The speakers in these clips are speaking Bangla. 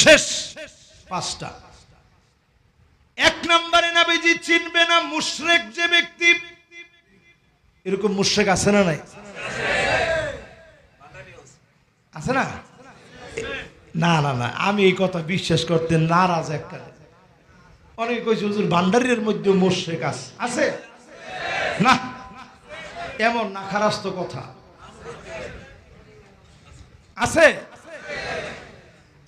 শেষ পাঁচটা। এক নম্বরে নাবিজি চিনবে না মুশরেক যে ব্যক্তি। এরকম মুশরেক আছে না নাই? আছে না? না না না, আমি এই কথা বিশ্বাস করতে নারাজ একটা অনেকে কইছে, হুজুর, ভান্ডারের মধ্যে মুশরেক আছে। আছে? না। এমন নাখারাস্ত কথা। আছে?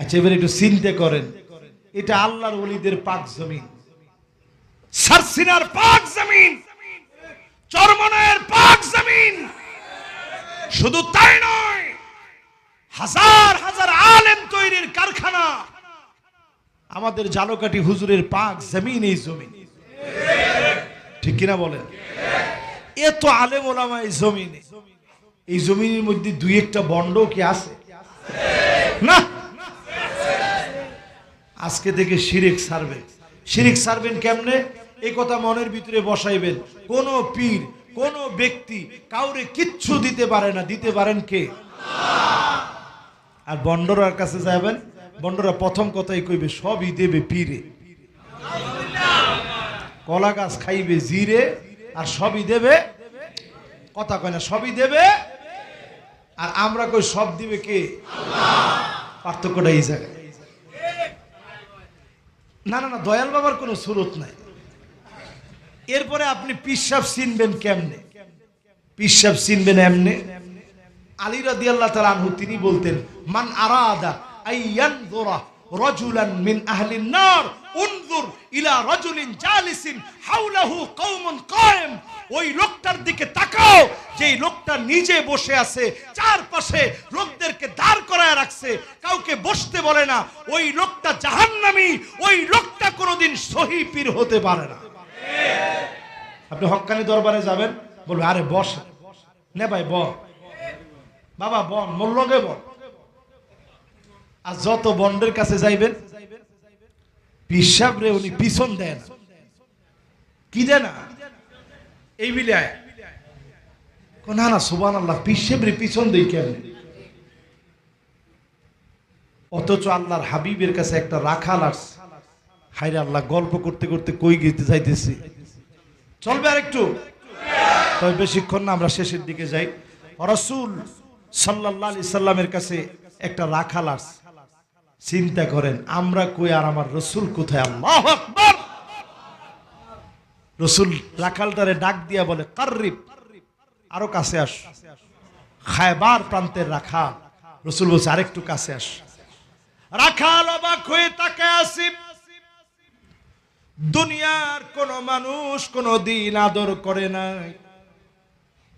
আচ্ছা এবার একটু চিন্তা করেন। এটা আল্লাহর ওলিদের পাক জমিন। সারসিনার পাক জমিন। পাক জমিন। শুধু তাই নয়, হাজার হাজার আলেম তৈরির কারখানা আমাদের হুজুরের পাক জমিন এই জমিন। ঠিক কিনা বলেন? এত আলেম ওলামা এই জমিনে। এই জমিনের মধ্যে দুই একটা বন্ড কি আছে? না? আজকে থেকে শিরিক সারবেন। শিরিক সারবেন কেমনে? এই কথা মনের ভিতরে বসাইবেন। কোন পীর, কোন ব্যক্তি কাউরে কিচ্ছু দিতে পারে না। দিতে পারেন কে? আর বন্ডরার কাছে যাবেন, বন্ডরা প্রথম কথাই কইবে, সবই দেবে পীরে। কলা গাছ খাইবে জিরে, আর সবই দেবে, কথা কয় না, সবই দেবে, আর আমরা কই সব দিবে কে? পার্থক্যটা এই জায়গায়। না না না, দয়াল বাবার কোনো সুরত নাই। এরপরে আপনি পিসাব চিনবেন কেমনে? পিসাব চিনবেন এমনে? আলী রাদি আল্লাহ তালা আনহু তিনি বলতেন, মান আরাদা আইয়ান দোরা রজুলান মিন আহলিন নার উনজুর ইলা রজুলিন জালিসিন হাওলাহু কওমুন কায়েম। ওই লোকটার দিকে তাকাও লোকটা নিজে বসে আছে, চারপাশে লোকদেরকে দাঁড় করায় রাখছে, কাউকে বসতে বলে না। ওই লোকটা জাহান্নামী, ওই লোকটা কোনোদিন সহি পীর হতে পারে না। আপনি হক্কানি দরবারে যাবেন, বলবে, আরে, বস। নে ভাই ব বাবা বন মোল্লগে বন আর যত বন্ডের কাছে যাইবেন পিসাব রে উনি পিছন দেন। কি দেয় না? এই মিলিয়ায় কো না না সুবান আল্লাহ পিসেব রে পিছন দেই কেমন অথচ আল্লাহর হাবিবের কাছে একটা রাখাল আসছে হাইরে আল্লাহ, গল্প করতে করতে কই গিয়ে যাইতেছি? চলবে আর একটু তবে বেশিক্ষণ না, আমরা শেষের দিকে যাই। রসুল সাল্লাহ আলি সাল্লামের কাছে একটা রাখাল আসছে চিন্তা করেন, আমরা কই আর আমার রসুল কোথায়? আল্লাহ আকবার! রসুল রাখালটারে ডাক দিয়া বলে, কার্রিব, আরও কাছে আস। খায়বার প্রান্তের রাখা। রসুল বলছে, আরেকটু কাছে আস। রাখাল অবাক হয়ে তাকে আসি। দুনিয়ার কোন মানুষ কোন দিন আদর করে নাই।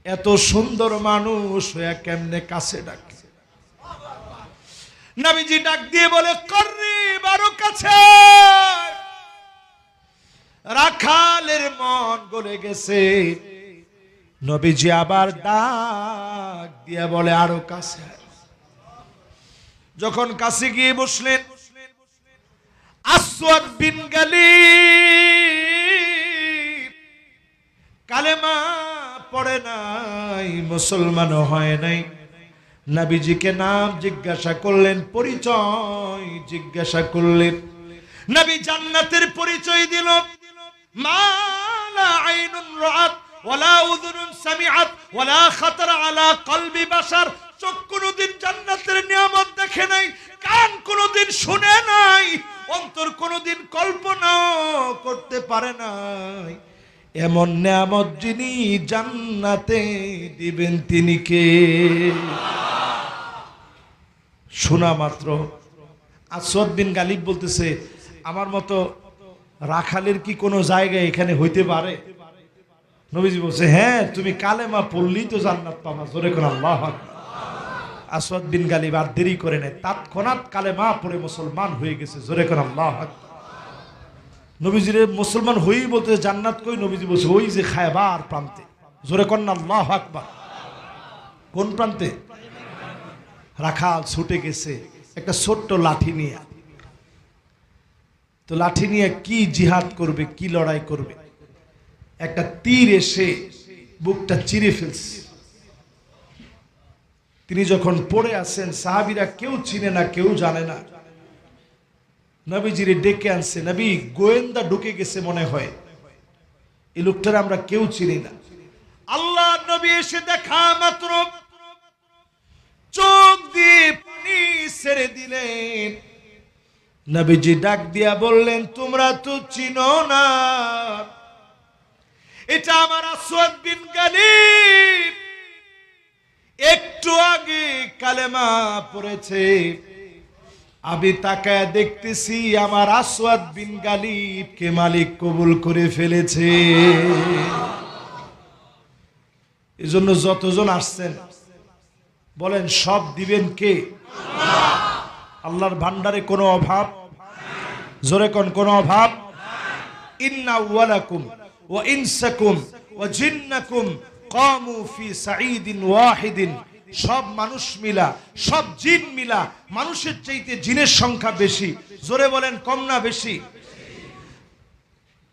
এত সুন্দর মানুষ হয়ে কেমনে কাছে ডাকে? নাবিজি ডাক দিয়ে বলে, কররি, বারো কাছে। রাখালের মন গলে গেছে। নবীজি আবার ডাক দিয়ে বলে, আরও কাছে। যখন কাছে গিয়ে বসলেন, আসওয়াদ বিন গালি কালেমা পড়ে নাই মুসলমান হয় নাই। নাবিজিকে নাম জিজ্ঞাসা করলেন, পরিচয় জিজ্ঞাসা করলেন। নবী জান্নাতের পরিচয় দিল। আইনুন আলা কলবি চোখ কোনোদিন জান্নাতের নিয়ামত দেখে নাই, কান কোনোদিন শুনে নাই, অন্তর কোনোদিন কল্পনা করতে পারে নাই। এমন নিয়ামত যিনি জান্নাতে দিবেন তিনি কে? শোনা মাত্র। আসদ বিন গালিব বলতেছে, আমার মতো রাখালের কি কোনো জায়গা এখানে হইতে পারে? নবীজি বলছে হ্যাঁ তুমি কালেমা পড়লেই তো জান্নাত পাবা, জোরে কোন আল্লাহ আসদ বিন গালিব আর দেরি করে নেয়। তৎক্ষণাৎ কালেমা পড়ে মুসলমান হয়ে গেছে, জোরে কোন আল্লাহ নবীজিরে মুসলমান হয়েই বলতে, জান্নাত কই? নবীজি বলছে, ওই যে খায়বার প্রান্তে। জোরে কন্যা আল্লাহ আকবার। কোন প্রান্তে? রাখাল ছুটে গেছে, একটা ছোট্ট লাঠি নিয়ে। তো লাঠি নিয়ে কি জিহাদ করবে, কি লড়াই করবে? একটা তীর এসে বুকটা চিরে ফেলছে। তিনি যখন পড়ে আছেন, সাহাবিরা কেউ চিনে না, কেউ জানে না। নবীজিরে ডেকে আনছে, নবী, গোয়েন্দা ঢুকে গেছে মনে হয়। এই লোকটার আমরা কেউ চিনি না। আল্লাহ নবী এসে দেখা মাত্র চোখ দিয়ে পানি ছেড়ে দিলেন। নবীজি ডাক দিয়া বললেন, তোমরা তো চিনো না। এটা আমার আসওয়াদ বিন গালিব। একটু আগে কালেমা পড়েছে। আমি তাকায় দেখতেছি আমার আসওয়াদ বিন গালিবকে মালিক কবুল করে ফেলেছে। এজন্য যতজন আসছেন বলেন, সব দিবেন কে? আল্লাহর ভান্ডারে কোনো অভাব? জোরে কোন, কোনো অভাব? ইন্না ওয়ালাকুম ওয়া ইনসাকুম ওয়া জিন্নাকুম কামু ফি ওয়াহিদিন। সব মানুষ মিলা, সব জিন মিলা, মানুষের চাইতে জিনের সংখ্যা বেশি। জোরে বলেন, কম না বেশি?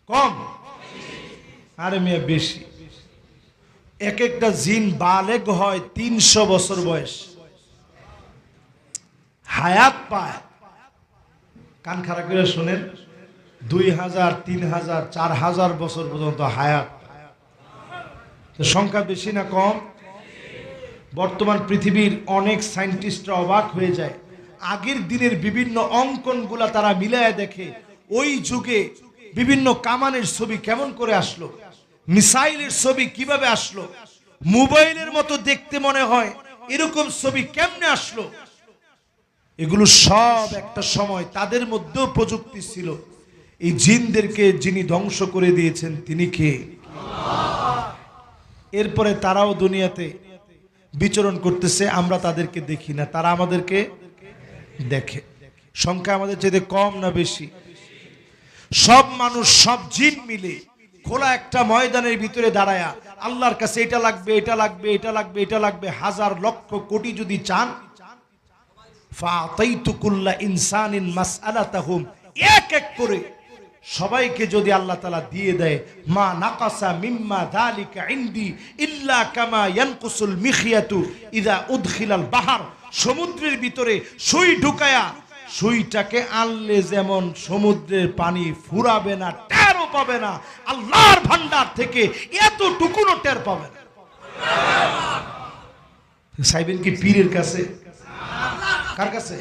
কম? আরে মেয়ে, বেশি। এক একটা জিন বালেগ হয় তিনশো বছর বয়স। হায়াত পায়। কান খারাপ করে শোনেন, দুই হাজার, তিন হাজার, চার হাজার বছর পর্যন্ত হায়াত। সংখ্যা বেশি না কম? বর্তমান পৃথিবীর অনেক সায়েন্টিস্টরা অবাক হয়ে যায়। আগের দিনের বিভিন্ন অঙ্কনগুলা তারা মিলায় দেখে, ওই যুগে বিভিন্ন কামানের ছবি কেমন করে আসলো? মিসাইলের ছবি কীভাবে আসলো? মোবাইলের মতো দেখতে মনে হয়, এরকম ছবি কেমনে আসলো? এগুলো সব একটা সময় তাদের মধ্যেও প্রযুক্তি ছিল। এই জিনদেরকে যিনি ধ্বংস করে দিয়েছেন, তিনি কে? এরপরে তারাও দুনিয়াতে বিচরণ করতেছে, আমরা তাদেরকে দেখি না। তারা আমাদেরকে দেখে। সংখ্যা আমাদের চাইতে কম না বেশি। সব মানুষ, সব জিন মিলে খোলা একটা ময়দানের ভিতরে দাঁড়ায়া, আল্লাহর কাছে এটা লাগবে এটা লাগবে এটা লাগবে এটা লাগবে, হাজার লক্ষ কোটি যদি চান এক এক করে সবাইকে যদি আল্লাহ তালা দিয়ে দেয়, মা নাকাসা সমুদ্রের ভিতরে সুই ঢুকায়া সুইটাকে আনলে যেমন সমুদ্রের পানি ফুরাবে না, টেরও পাবে না, আল্লাহর ভান্ডার থেকে এতটুকুনও টের পাবে না। সাইবেন কি পীরের কাছে? কার কাছে?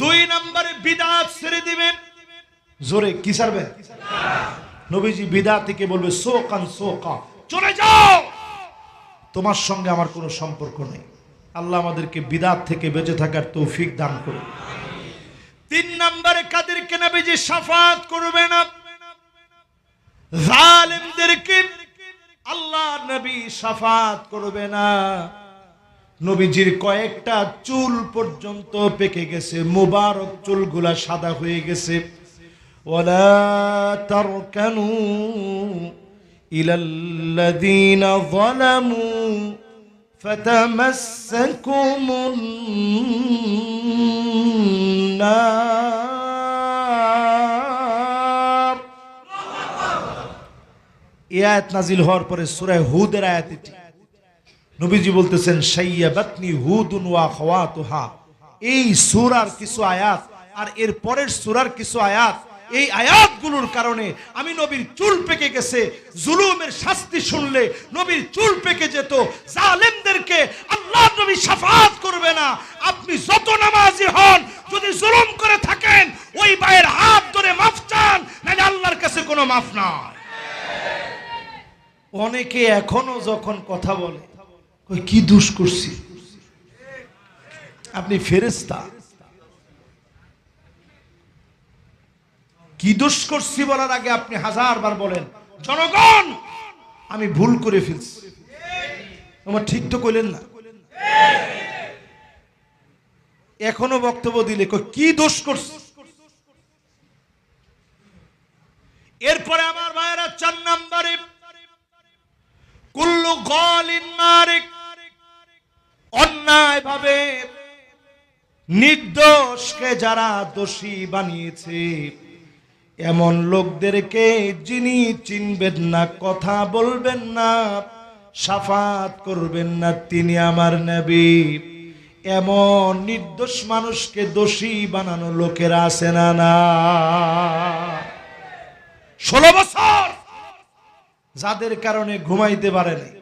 দুই নম্বরে বিদাত ছেড়ে দিবেন। জোরে, কি সারবেন নবীজি বিদা থেকে বলবে, সোকান সোকা, চলে যাও। তোমার সঙ্গে আমার কোনো সম্পর্ক নেই। আল্লাহ আমাদেরকে বিদাত থেকে বেঁচে থাকার তৌফিক দান করুন। তিন নম্বরে কাদেরকে নবীজি সাফাত করবে না জালেমদেরকে আল্লাহ নবী সাফাত করবে না নবীজির কয়েকটা চুল পর্যন্ত পেকে গেছে, মুবারক চুলগুলা সাদা হয়ে গেছে। ওয়ালা তারকানু ইলাল্লাযীনা যালামু ফাতামাসসাকুমুন নার এই আয়াত নাজিল হওয়ার পরে সূরা হুদের আয়াত এটি। নবীজি বলতেছেন, সাইয়াবাতনি হুদুন ওয়া খাওয়াতুহা এই সূরার কিছু আয়াত আর এর পরের সূরার কিছু আয়াত এই আয়াতগুলোর কারণে আমি নবীর চুল পেকে গেছে, জুলুমের শাস্তি শুনলে নবীর চুল পেকে যেত, জালেমদেরকে আল্লাহ নবী শাফাত করবে না। আপনি যত নামাজি হন, যদি জুলুম করে থাকেন, ওই ভাইয়ের হাত ধরে মাফ চান, নাহলে আল্লাহর কাছে কোনো মাফ নাই। অনেকে এখনও যখন কথা বলে কি দুষ করছি? আপনি ফেরেস্তা কি দোষ করছি বলার আগে আপনি হাজার বার বলেন, জনগণ, আমি ভুল করে ফেলছি। আমার ঠিক তো কইলেন না। এখনও বক্তব্য দিলে কি দোষ করছি? এরপরে আমার ভাইয়েরা চার নাম্বারে, কুল্লু গলিন মারিক অন্যায় ভাবে নির্দোষকে যারা দোষী বানিয়েছে এমন লোকদেরকে যিনি চিনবেন না, কথা বলবেন না, সাফাত করবেন না, তিনি আমার নবী। এমন নির্দোষ মানুষকে দোষী বানানো লোকেরা আছে না না। ষোলো বছর যাদের কারণে ঘুমাইতে পারে নাই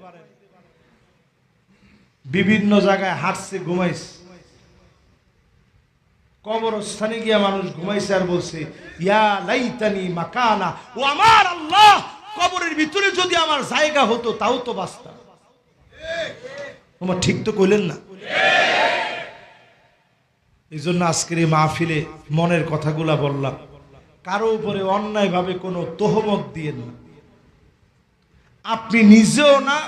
বিভিন্ন জায়গায় হাঁটছে, ঘুমাইছে। কবরস্থানে গিয়া মানুষ ঘুমাইছে আর বলছে, ইয়া লাইতানি মাকানা। ও আমার আল্লাহ, কবরের ভিতরে যদি আমার জায়গা হতো, তাও তো বাঁচতাম। তোমার ঠিক তো কইলেন না? এই জন্য আজকের এই মাহফিলে মনের কথাগুলা বললাম। কারও উপরে অন্যায়ভাবে কোনো তোহমত দিয়েন না। আপনি নিজেও না,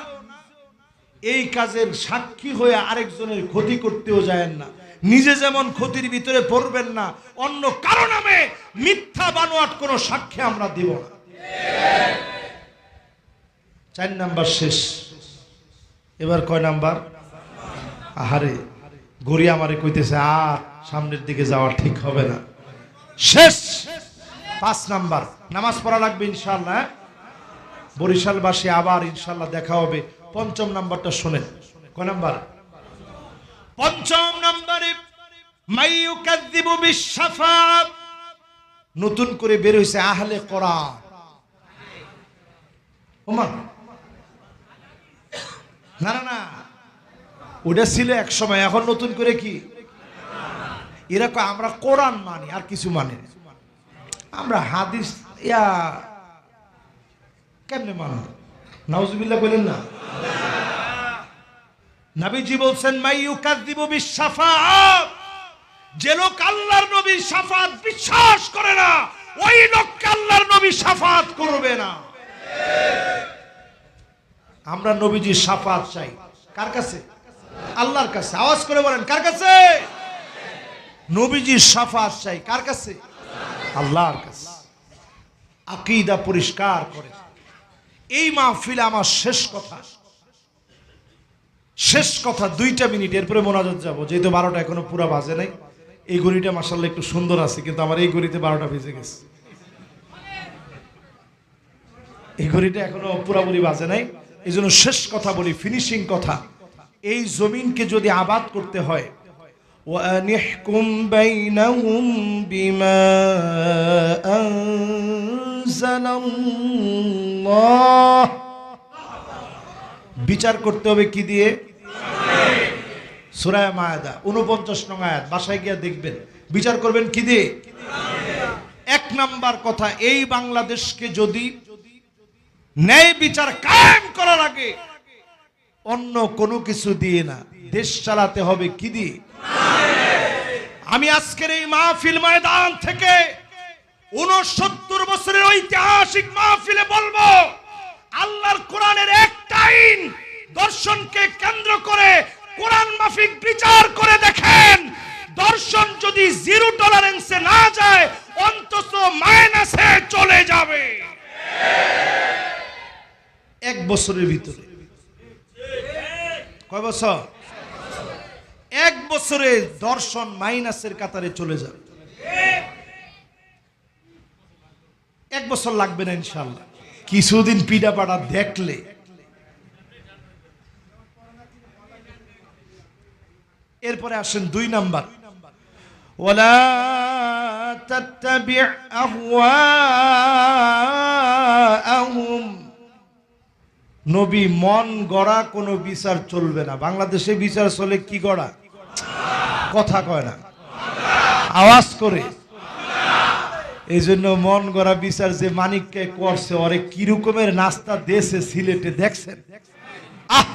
এই কাজের সাক্ষী হয়ে আরেকজনের ক্ষতি করতেও যায় না। নিজে যেমন ক্ষতির ভিতরে পড়বেন না, অন্য কারও নামে মিথ্যা বানোয়াট কোনো সাক্ষী আমরা দিব না। চার নাম্বার শেষ। এবার কয় নাম্বার? আহারে গড়ি আমারে কইতেছে আর সামনের দিকে যাওয়া ঠিক হবে না। শেষ। পাঁচ নাম্বার, নামাজ পড়া লাগবে ইনশাল্লাহ হ্যাঁ? বরিশালবাসী আবার ইনশাল্লাহ দেখা হবে। পঞ্চম নাম্বারটা শোনেন। কয় নাম্বার? পঞ্চম নতুন করে বের হইছে আহলে ওমা না না ওটা ছিল এক সময়, এখন নতুন করে কি? এরা কয়, আমরা কোরআন মানি, আর কিছু মানে। আমরা হাদিস, ইয়া, কেমনে মানো নাউজুবিল্লাহ বলেন না। নবীজি বলছেন মাইয়ুকাযযিবু বিশফাআত যে লোক আল্লাহর নবীর সাফাত বিশ্বাস করে না, ওই লোককে আল্লাহর নবী সাফাত করবে না। আমরা নবীজি সাফাত চাই। কার কাছে? আল্লাহর কাছে। আওয়াজ করে বলেন, কার কাছে? নবীজির সাফাত চাই। কার কাছে? আল্লাহর কাছে। আকীদা পরিষ্কার করে। এই মাহফিলে আমার শেষ কথা। শেষ কথা দুইটা মিনিট, এরপরে মোনাজাত যাব। যেহেতু বারোটা এখনও পুরো বাজে নাই। এই ঘড়িটা মাসাল্লাহ একটু সুন্দর আছে কিন্তু আমার এই ঘড়িতে বারোটা বেজে গেছে এই ঘড়িটা এখনো পুরাপুরি বাজে নাই এই জন্য শেষ কথা বলি ফিনিশিং কথা এই জমিনকে যদি আবাদ করতে হয় وأنحكم بينهم بما أنزل الله বিচার করতে হবে কি দিয়ে সুরায় মায়াদা উনপঞ্চাশ নং আয়াত, বাসায় গিয়ে দেখবেন। বিচার করবেন কি দিয়ে? এক নাম্বার কথা, এই বাংলাদেশকে যদি ন্যায় বিচার কায়েম করার আগে অন্য কোনো কিছু দিয়ে না, দেশ চালাতে হবে কি দিয়ে? আমি আজকের এই মাহফিল ময়দান থেকে উনসত্তর বছরের ঐতিহাসিক মাহফিলে বলব, আল্লাহর কোরআনের একটা আইন দর্শনকে কেন্দ্র করে কোরআন মাফিক বিচার করে দেখেন। দর্শন যদি জিরো টলারেন্সে না যায়, অন্তত মাইনাসে চলে যাবে। এক বছরের ভিতরে। কয় বছর? এক বছরে দর্শন মাইনাসের কাতারে চলে যাবে। এক বছর লাগবে না ইনশাল্লাহ কিছুদিন পিডা পাড়া দেখলে এরপরে আসেন দুই নাম্বার ولا تتبع أهواءهم নবী মন গড়া কোনো বিচার চলবে না বাংলাদেশে বিচার চলে কি গড়া কথা কয় না আওয়াজ করে এই জন্য মন গড়া বিচার যে মানিককে করছে ওরে কিরকমের নাস্তা দেশে সিলেটে দেখছেন আহ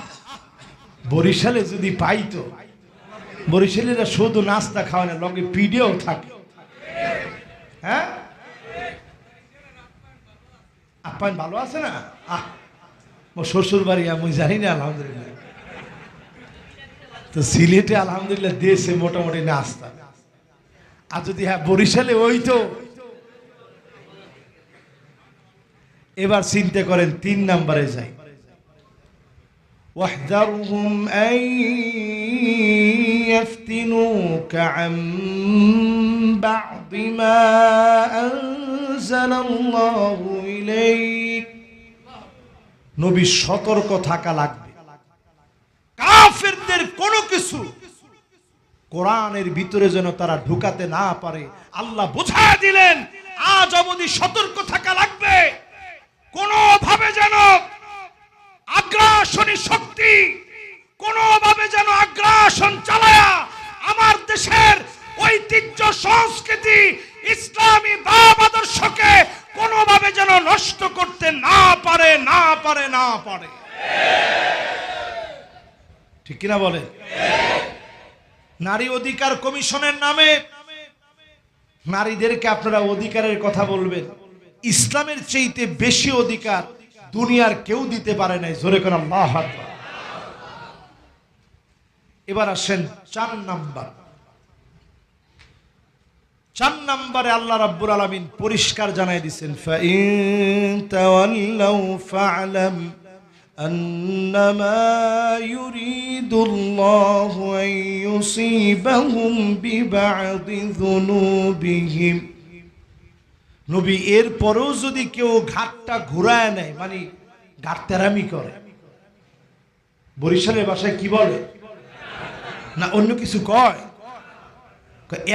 বরিশালে যদি পাইতো বরিশালীরা শুধু নাস্তা খাওয়ানো না, লগে পিডিও থাকে। হ্যাঁ? আপ্যায়ন ভালো আছে না? আহ ও শ্বশুর বাড়ি আমি জানি না, আলহামদুলিল্লাহ। তো সিলেটে আলহামদুলিল্লাহ দেশে মোটামুটি নাস্তা। আর যদি হ্যাঁ বরিশালে ওই তো। এবার চিন্তা করেন, তিন নাম্বারে যাই। ওয়াহদারুহুম আই يفتنوك عن بعض ما أنزل الله إليك নবী সতর্ক থাকা লাগবে কাফেরদের কোনো কিছু কোরআনের ভিতরে যেন তারা ঢুকাতে না পারে আল্লাহ বুঝা দিলেন আজ অবধি সতর্ক থাকা লাগবে কোনোভাবে যেন আগ্রাসনী শক্তি সংস্কৃতি ইসলামী ভাব আদর্শকে কোনোভাবে যেন নষ্ট করতে না পারে না পারে না পারে। ঠিক কিনা বলে নারী অধিকার কমিশনের নামে নারীদেরকে আপনারা অধিকারের কথা বলবেন। ইসলামের চেয়েতে বেশি অধিকার দুনিয়ার কেউ দিতে পারে নাই। জোরে করে আল্লাহ আকবার। এবার আসেন চার নাম্বার। চার নাম্বারে আল্লাহ রাব্বুল আলামিন পরিষ্কার জানাই দিছেন ফাইন তাওয়াল্লাউ ফা'লাম أنما يريد الله أن يصيبهم ببعض ذنوبهم নবী এর পরেও যদি কেউ ঘাটটা ঘুরায় নেয় মানে ঘাটতেরামি করে বরিশালের ভাষায় কি বলে না অন্য কিছু কয়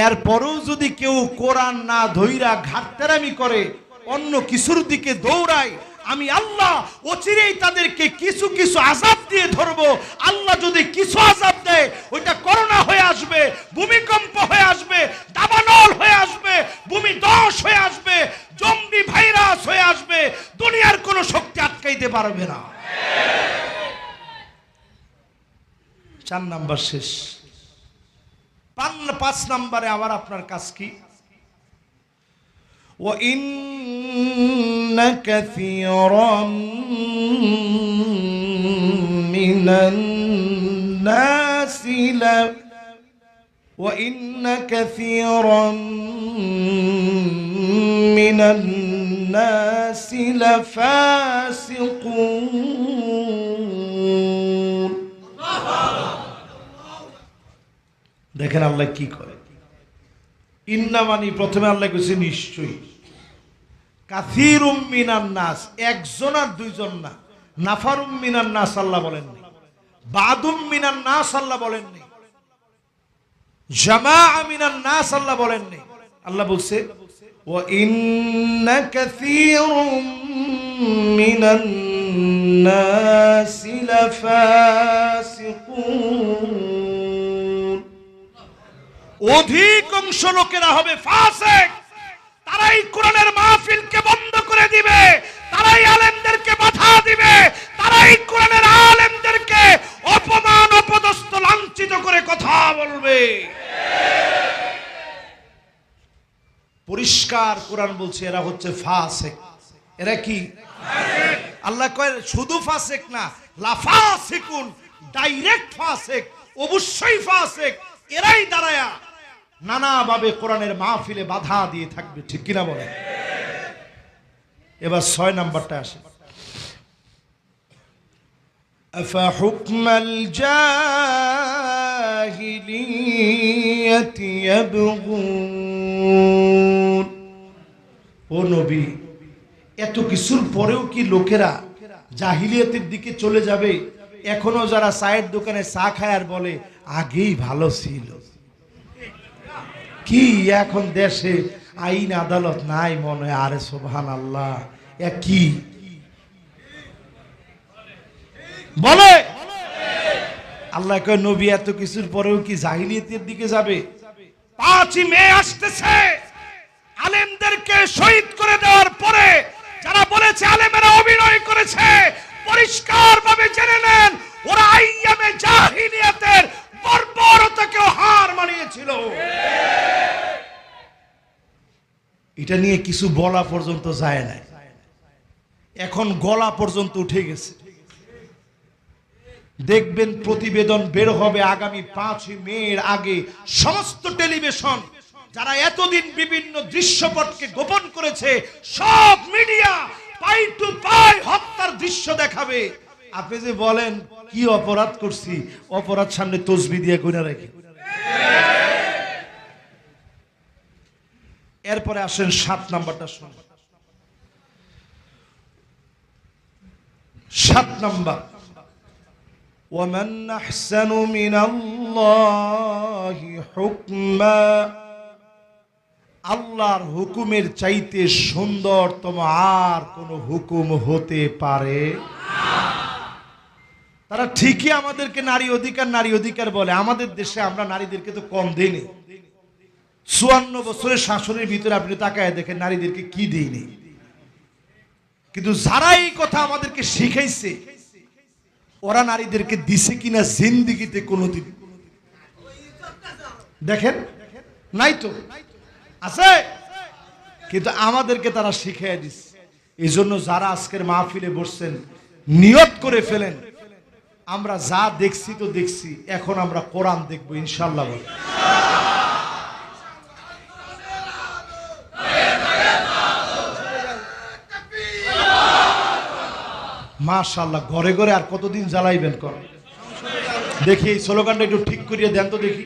এর পরেও যদি কেউ কোরআন না ধইরা ঘাটতেরামি করে, অন্য কিছুর দিকে দৌড়ায়, আমি আল্লাহ অচিরেই তাদেরকে কিছু কিছু আজাব দিয়ে ধরবো। আল্লাহ যদি কিছু আজাব দেয়, ওইটা করোনা হয়ে আসবে, ভূমিকম্প হয়ে আসবে, দাবানল হয়ে আসবে, ভূমি দশ হয়ে আসবে, জম্বি ভাইরাস হয়ে আসবে, দুনিয়ার কোনো শক্তি আটকাইতে পারবে না। চার নাম্বার শেষ। পাঁচ নাম্বারে আবার আপনার কাজ কি وإن كثيرا من الناس ل وإن كثيرا من الناس لفاسقون দেখেন আল্লাহ কি করে। ইন্না মানি প্রথমে আল্লাহ কইছে, নিশ্চয়ই। কাথিরুম মিনান নাস, একজন আর দুইজন না। নাফারুম মিনান নাস আল্লাহ বলেননি। বাদুম মিনান নাস আল্লাহ বলেননি। জামা মিনান নাস আল্লাহ বলেননি। আল্লাহ বলছে, ওয়া ইন্না কাসীরুম মিনান নাস লাফাসিকুন। অধিকাংশ লোকেরা হবে ফাসেক। তারাই কোরআনের মাহফিলকে বন্ধ করে দিবে। তারাই আলেমদেরকে বাধা দিবে। তারাই কোরআনের আলেমদেরকে অপমান, অপদস্থ, লাঞ্ছিত করে কথা বলবে। পরিষ্কার কোরআন বলছে, এরা হচ্ছে ফাসেক। এরা কি? আল্লাহ কয়, শুধু ফাসেক না লাফাসিকুন ডাইরেক্ট ফাসেক, অবশ্যই ফাসেক। এরাই দাঁড়ায়া নানাভাবে কোরআনের মাহফিলে বাধা দিয়ে থাকবে ঠিক কিনা বলে এবার ছয় নাম্বারটা আসে أفحكم الجاهلية يبغون ও নবী এত কিছুর পরেও কি লোকেরা জাহিলিয়াতের দিকে চলে যাবে এখনো যারা চায়ের দোকানে চা খায় আর বলে আগেই ভালো ছিল। কি এখন দেশে আইন আদালত নাই মনে আরে সোভান আল্লাহ কি? বলে! আল্লাহ কয়, নবী, এত কিছুর পরেও কি জাহিলিয়াতের দিকে যাবে? পাঁচই মে আসতেছে। আলেমদেরকে শহীদ করে দেওয়ার পরে যারা বলেছে আলেমেরা অভিনয় করেছে পরিষ্কার ভাবে জেনে নেন ওরা আইয়ামে জাহিলিয়াতের বর্বরতাকেও হার মানিয়েছিল এটা নিয়ে কিছু বলা পর্যন্ত যায় নাই। এখন গলা পর্যন্ত উঠে গেছে। দেখবেন প্রতিবেদন বের হবে আগামী পাঁচই মের আগে। সমস্ত টেলিভিশন, যারা এতদিন বিভিন্ন দৃশ্যপটকে গোপন করেছে, সব মিডিয়া পাই টু পাই হত্যার দৃশ্য দেখাবে। আপনি যে বলেন, কি অপরাধ করছি? অপরাধ সামনে তসবি দিয়ে গুনে রাখি। এরপরে আসেন সাত নাম্বারটা শুনুন সাত নাম্বার ومن أحسن من الله حكما আল্লাহর হুকুমের চাইতে সুন্দরতম আর কোন হুকুম হতে পারে তারা ঠিকই আমাদেরকে নারী অধিকার নারী অধিকার বলে আমাদের দেশে আমরা নারীদেরকে তো কম দিইনি চুয়ান্ন বছরের শাসনের ভিতরে আপনি তাকায় দেখেন, নারীদেরকে কি দিইনি কিন্তু যারা এই কথা আমাদেরকে শিখাইছে, ওরা নারীদেরকে দিছে কিনা জিন্দিগিতে কোনোদিন। দেখেন? নাই তো? আছে? কিন্তু আমাদেরকে তারা শিখিয়ে দিচ্ছে এই জন্য যারা আজকের মাহফিলে বসছেন, নিয়ত করে ফেলেন, আমরা যা দেখছি তো দেখছি, এখন আমরা কোরআন দেখব, ইনশাল্লাহ মাশাল্লাহ ঘরে ঘরে আর কতদিন জ্বালাইবেন কর দেখি এই স্লোগানটা একটু ঠিক করিয়ে দেন তো দেখি।